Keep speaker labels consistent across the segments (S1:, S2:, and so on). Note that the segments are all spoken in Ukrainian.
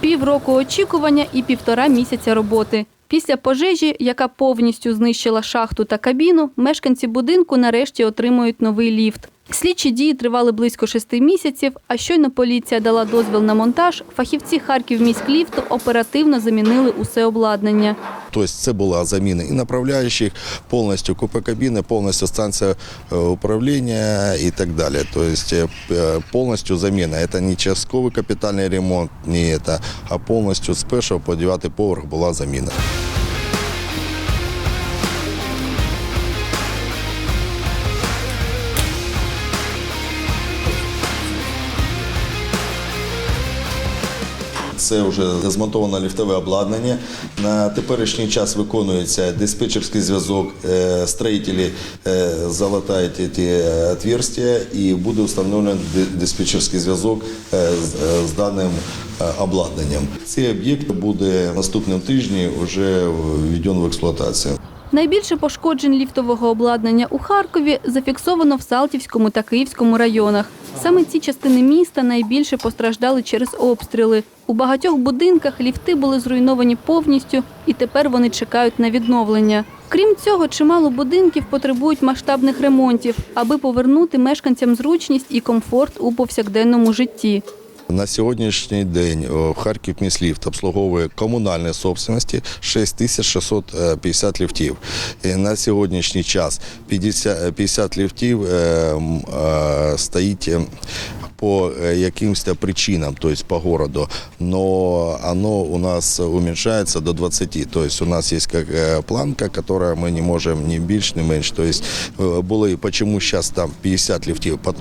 S1: Півроку очікування і півтора місяця роботи. Після пожежі, яка повністю знищила шахту та кабіну, мешканці будинку нарешті отримують новий ліфт. Слідчі дії тривали близько шести місяців, а щойно поліція дала дозвіл на монтаж, фахівці Харківміськліфту оперативно замінили усе обладнання.
S2: Тобто це була заміна і направляючих, повністю купе кабіни, повністю станція е, управління і так далі. Тобто е, повністю заміна. Це не частковий капітальний ремонт, ні а повністю з першого по дев'ятий поверх була заміна. Це вже змонтоване ліфтове обладнання. На теперішній час виконується диспетчерський зв'язок. Е, Строїтелі е, залатають ці отверстия і буде встановлено диспетчерський зв'язок е, з даним е, обладнанням. Цей об'єкт буде наступним тижні вже введений в експлуатацію.
S1: Найбільше пошкоджень ліфтового обладнання у Харкові зафіксовано в Салтівському та Київському районах. Саме ці частини міста найбільше постраждали через обстріли. У багатьох будинках ліфти були зруйновані повністю, і тепер вони чекають на відновлення. Крім цього, чимало будинків потребують масштабних ремонтів, аби повернути мешканцям зручність і комфорт у повсякденному житті.
S2: На сьогоднішній день в Харків місліфт обслуговує комунальні собственності 6650 ліфтів. І на сьогоднішній час 50, 50 ліфтів е, е, стоїть е, по е, якимось причинам, то есть по городу, но оно у нас уменьшается до 20. То есть у нас есть как э, планка, которая мы не можем ни більш, ни менш. То есть э, були, почему сейчас там 50 ліфтів? Пот-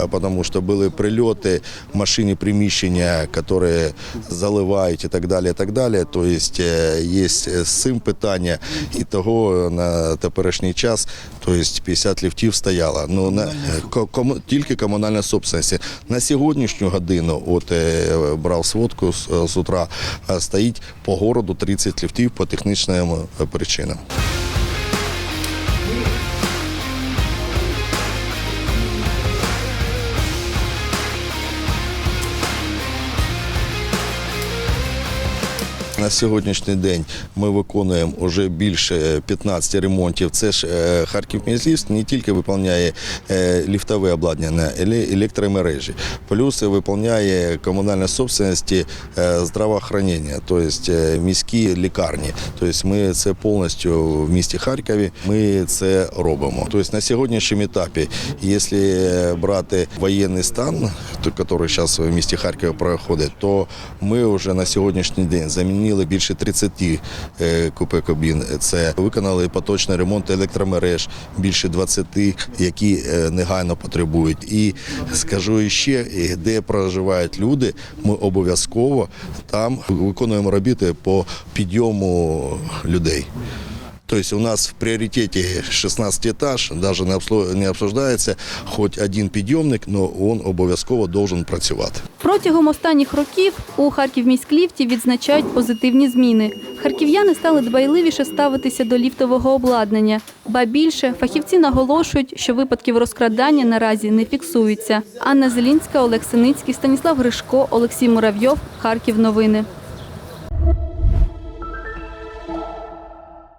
S2: э, Потому що були прильоти, машини приміщення, які заливають і так далі, і так далі. То есть е, є з цим питання, і того на теперішній час, то есть 50 ліфтів стояло. Ну, на, ко- кому- тільки комунальна собственність. На сьогоднішню годину, от е, брав сводку з, з утра, е, стоїть по городу 30 ліфтів по технічним е, причинам. На сьогоднішній день ми виконуємо вже більше 15 ремонтів. Це ж е, Харків Мізліфт не тільки виконує е, ліфтове обладнання, але електромережі. Плюс виконує комунальні собственності е, здравоохранення, тобто е, міські лікарні. Тобто ми це повністю в місті Харкові. Ми це робимо. Тобто на сьогоднішньому етапі, якщо брати воєнний стан, який зараз в місті Харкові проходить, то ми вже на сьогоднішній день замінили більше 30 е, купе кабін. Це виконали поточний ремонт електромереж, більше 20, які е, негайно потребують. І скажу ще, де проживають люди, ми обов'язково там виконуємо робіти по підйому людей. Тобто у нас в пріоритеті 16 етаж, навіть не обсуждається, хоч один підйомник, але він обов'язково має працювати.
S1: Протягом останніх років у Харківміськліфті відзначають позитивні зміни. Харків'яни стали дбайливіше ставитися до ліфтового обладнання. Ба більше фахівці наголошують, що випадків розкрадання наразі не фіксуються. Анна Зелінська, Олег Синицький, Станіслав Гришко, Олексій Муравйов. Харків. Новини.